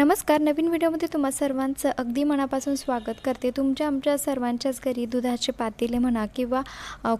नमस्कार नवीन व्हिडिओमध्ये तुम्हा सर्वांचं अगदी मनापासून स्वागत करते. तुमच्या आमच्या सर्वांच्याच घरी दुधाचे पातेले म्हणा किंवा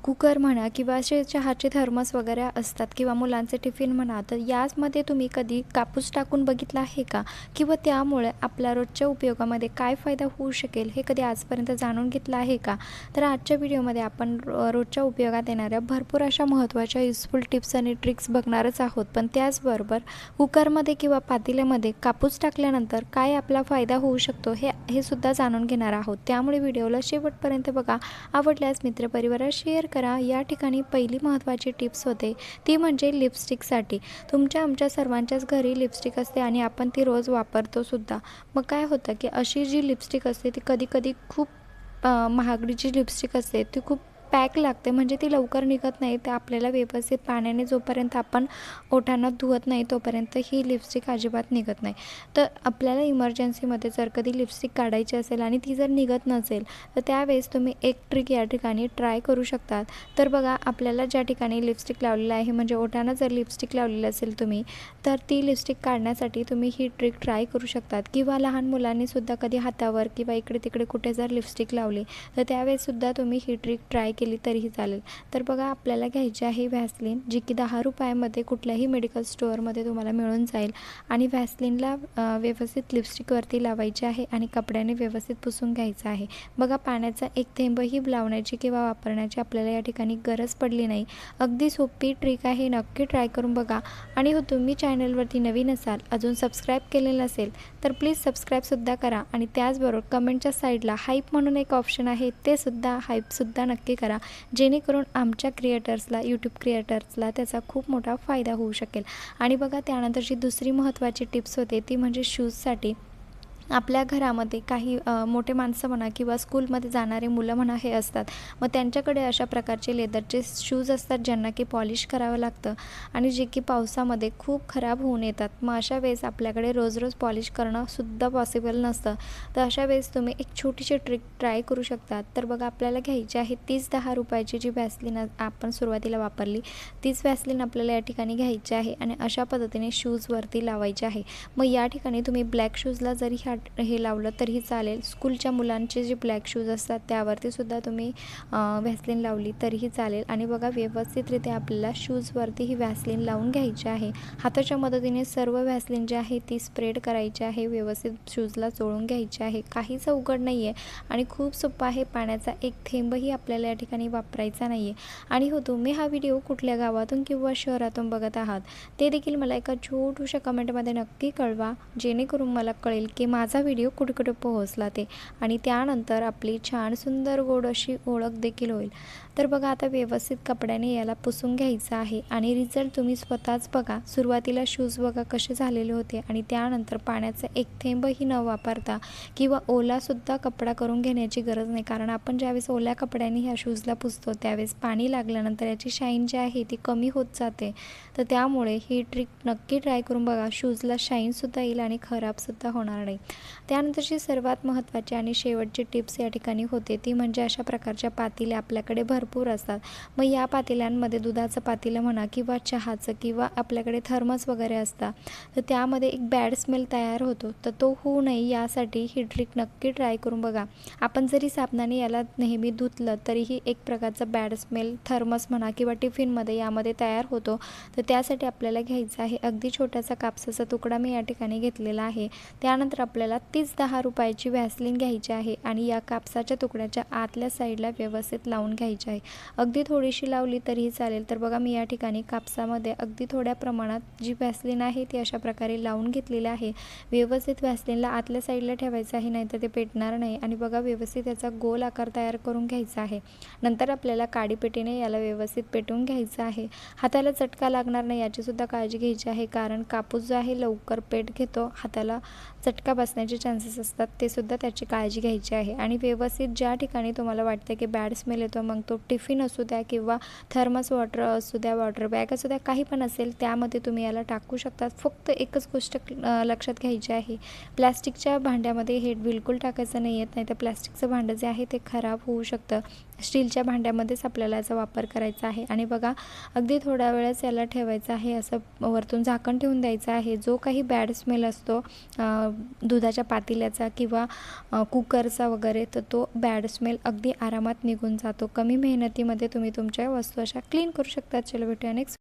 कुकर म्हणा किंवा असे चहाचे थर्मस वगैरे असतात किंवा मुलांचे टिफिन म्हणा तर याचमध्ये तुम्ही कधी कापूस टाकून बघितला आहे का? किंवा त्यामुळे आपल्या रोजच्या उपयोगामध्ये काय फायदा होऊ शकेल हे कधी आजपर्यंत जाणून घेतलं आहे का? तर आजच्या व्हिडिओमध्ये आपण रोजच्या उपयोगात येणाऱ्या भरपूर अशा महत्त्वाच्या युजफुल टिप्स आणि ट्रिक्स बघणारच आहोत. पण त्याचबरोबर कुकरमध्ये किंवा पातेल्यामध्ये कापूस टाकल्या टाकल्यानंतर काय आपला फायदा होऊ शकतो हे हे सुद्धा जाणून घेणार आहोत. त्यामुळे व्हिडिओला शेवटपर्यंत बघा. आवडल्यास मित्रपरिवारात शेअर करा. या ठिकाणी पहिली महत्त्वाची टिप्स होते. ती म्हणजे लिपस्टिकसाठी. तुमच्या आमच्या सर्वांच्याच घरी लिपस्टिक असते आणि आपण ती रोज वापरतो सुद्धा. मग काय होतं की अशी जी लिपस्टिक असते ती कधी कधी खूप महागडीची लिपस्टिक असते ती खूप पॅक लागते म्हणजे ती लवकर निघत नाही ते आपल्याला व्यवस्थित पाण्याने जोपर्यंत आपण ओठांना धुवत नाही तोपर्यंत ही लिपस्टिक अजिबात निघत नाही. तर आपल्याला इमर्जन्सीमध्ये जर कधी लिपस्टिक काढायची असेल आणि ती जर निघत नसेल तर त्यावेळेस तुम्ही एक ट्रिक या ठिकाणी ट्राय करू शकतात. तर बघा आपल्याला ज्या ठिकाणी लिपस्टिक लावलेलं आहे म्हणजे ओठांना जर लिपस्टिक लावलेली असेल तुम्ही तर ती लिपस्टिक काढण्यासाठी तुम्ही ही ट्रिक ट्राय करू शकतात. किंवा लहान मुलांनीसुद्धा कधी हातावर किंवा इकडे तिकडे कुठे जर लिपस्टिक लावली तर त्यावेळेससुद्धा तुम्ही ही ट्रिक ट्राय केली तरीही चालेल. तर बघा आपल्याला घ्यायची आहे व्हॅसलिन जी की दहा रुपयामध्ये कुठल्याही मेडिकल स्टोअरमध्ये तुम्हाला मिळून जाईल. आणि व्हॅसलिनला व्यवस्थित लिपस्टिकवरती लावायची आहे आणि कपड्याने व्यवस्थित पुसून घ्यायचं आहे. बघा पाण्याचा एक थेंबही लावण्याची किंवा वापरण्याची आपल्याला या ठिकाणी गरज पडली नाही. अगदी सोपी ट्रिक आहे नक्की ट्राय करून बघा. आणि हो तुम्ही चॅनलवरती नवीन असाल अजून सबस्क्राईब केलेलं असेल तर प्लीज सबस्क्राईबसुद्धा करा. आणि त्याचबरोबर कमेंटच्या साईडला हाईप म्हणून एक ऑप्शन आहे ते सुद्धा हाईपसुद्धा नक्की करा. जेणेकरून आमच्या क्रिएटर्सला यूट्यूब क्रिएटर्सला त्याचा खूप मोठा फायदा होऊ शकेल. आणि बघा त्यानंतरची दुसरी महत्त्वाची टिप्स होते ती म्हणजे शूजसाठी आपल्या घरामध्ये काही मोठे माणसं म्हणा किंवा स्कूलमध्ये जाणारे मुलं म्हणा हे असतात. मग त्यांच्याकडे अशा प्रकारचे लेदरचे शूज असतात ज्यांना की पॉलिश करावं लागतं आणि जे की पावसामध्ये खूप खराब होऊन येतात. मग अशा वेळेस आपल्याकडे रोज रोज पॉलिश करणं सुद्धा पॉसिबल नसतं. तर अशा वेळेस तुम्ही एक छोटीशी ट्रिक ट्राय करू शकतात. तर बघा आपल्याला घ्यायची आहे तीस दहा रुपयाची जी व्हॅसलिन आपण सुरुवातीला वापरली तीच व्हॅसलिन आपल्याला या ठिकाणी घ्यायची आहे आणि अशा पद्धतीने शूजवरती लावायचे आहे. मग या ठिकाणी तुम्ही ब्लॅक शूजला जरी ह्या हे लावलं तरीही चालेल. स्कूलच्या मुलांचे जे ब्लॅक शूज असतात त्यावरती सुद्धा तुम्ही व्हॅसलिन लावली तरीही चालेल. आणि बघा व्यवस्थितरित्या आपल्याला शूजवरती ही व्हॅसलिन लावून घ्यायची आहे. हाताच्या मदतीने सर्व व्हॅसलिन जी आहे ती स्प्रेड करायची आहे. व्यवस्थित शूजला जोळून घ्यायची आहे. काहीच अवघड नाही आहे आणि खूप सोपं आहे. पाण्याचा एक थेंबही आपल्याला या ठिकाणी वापरायचा नाही आहे आणि हो तुम्ही हा व्हिडिओ कुठल्या गावातून किंवा शहरातून बघत आहात ते देखील मला एका छोटूशा कमेंटमध्ये नक्की कळवा. जेणेकरून मला कळेल की माझा व्हिडिओ कुठकुठं कुठे पोहोचला ते. आणि त्यानंतर आपली छान सुंदर गोड अशी ओळख देखील होईल. तर बघा आता व्यवस्थित कपड्याने याला पुसून घ्यायचं आहे. आणि रिझल्ट तुम्ही स्वतःच बघा. सुरुवातीला शूज बघा कसे झालेले होते. आणि त्यानंतर पाण्याचा एक थेंबही न वापरता किंवा ओलासुद्धा कपडा करून घेण्याची गरज नाही. कारण आपण ज्यावेळेस ओल्या कपड्याने ह्या शूजला पुसतो त्यावेळेस पाणी लागल्यानंतर याची शाईन जी आहे ती कमी होत जाते. तर त्यामुळे ही ट्रिक नक्की ट्राय करून बघा. शूजला शाईनसुद्धा येईल आणि खराबसुद्धा होणार नाही. त्यानंतरची सर्वात महत्त्वाची आणि शेवटची टिप्स या ठिकाणी होते. ती म्हणजे अशा प्रकारच्या पातेल्या आपल्याकडे भरपूर असतात. मग या पातेल्यांमध्ये दुधाचं पातेलं म्हणा किंवा चहाचं किंवा आपल्याकडे थर्मस वगैरे असतात तर त्यामध्ये एक बॅड स्मेल तयार होतो. तर तो होऊ नये यासाठी ही ट्रिक नक्की ट्राय करून बघा. आपण जरी साबणाने याला नेहमी धुतलं तरीही एक प्रकारचा बॅड स्मेल थर्मस म्हणा किंवा टिफिनमध्ये यामध्ये तयार होतो. तर त्यासाठी आपल्याला घ्यायचं आहे अगदी छोटासा कापसाचा तुकडा मी या ठिकाणी घेतलेला आहे. त्यानंतर आपल्याला आपल्याला तीच दहा रुपयाची व्हॅसलिन घ्यायची आहे आणि या कापसाच्या तुकड्याच्या आतल्या साईडला व्यवस्थित लावून घ्यायची आहे. अगदी थोडीशी लावली तरीही चालेल. तर बघा मी या ठिकाणी कापसामध्ये अगदी थोड्या प्रमाणात जी व्हॅसलिन आहे ती अशा प्रकारे लावून घेतलेली आहे. व्यवस्थित व्हॅसलिनला आतल्या साईडला ठेवायचं आहे नाहीतर ते पेटणार नाही. आणि बघा व्यवस्थित याचा गोल आकार तयार करून घ्यायचा आहे. नंतर आपल्याला काडीपेटीने याला व्यवस्थित पेटवून घ्यायचं आहे. हाताला चटका लागणार नाही याचीसुद्धा काळजी घ्यायची आहे. कारण कापूस जो आहे लवकर पेट घेतो. हाताला चटका बसण्याचे चान्सेस असतात ते सुद्धा त्याची काळजी घ्यायची आहे. आणि व्यवस्थित ज्या ठिकाणी तुम्हाला वाटतं की बॅड स्मेल येतो मग तो टिफिन असू द्या किंवा थर्मस वॉटर असू द्या वॉटर बॅग असू द्या काही पण असेल त्यामध्ये तुम्ही याला टाकू शकतात. फक्त एकच गोष्ट लक्षात घ्यायची आहे. प्लॅस्टिकच्या भांड्यामध्ये हे बिलकुल टाकायचं नाही येत नाही तर प्लॅस्टिकचं भांडं जे आहे ते खराब होऊ शकतं. स्टीलच्या भांड्यामध्येच आपल्याला याचा वापर करायचा आहे. आणि बघा अगदी थोड्या वेळच याला ठेवायचं आहे. असं वरतून झाकण ठेवून द्यायचं आहे. जो काही बॅड स्मेल असतो दुधाच्या पातेल्याचा किंवा कुकरचा वगैरे तर तो बॅड स्मेल अगदी आरामात निघून जातो. कमी मेहनतीमध्ये तुम्ही तुमच्या वस्तू अशा क्लीन करू शकता. चलो भेटूया नेक्स्ट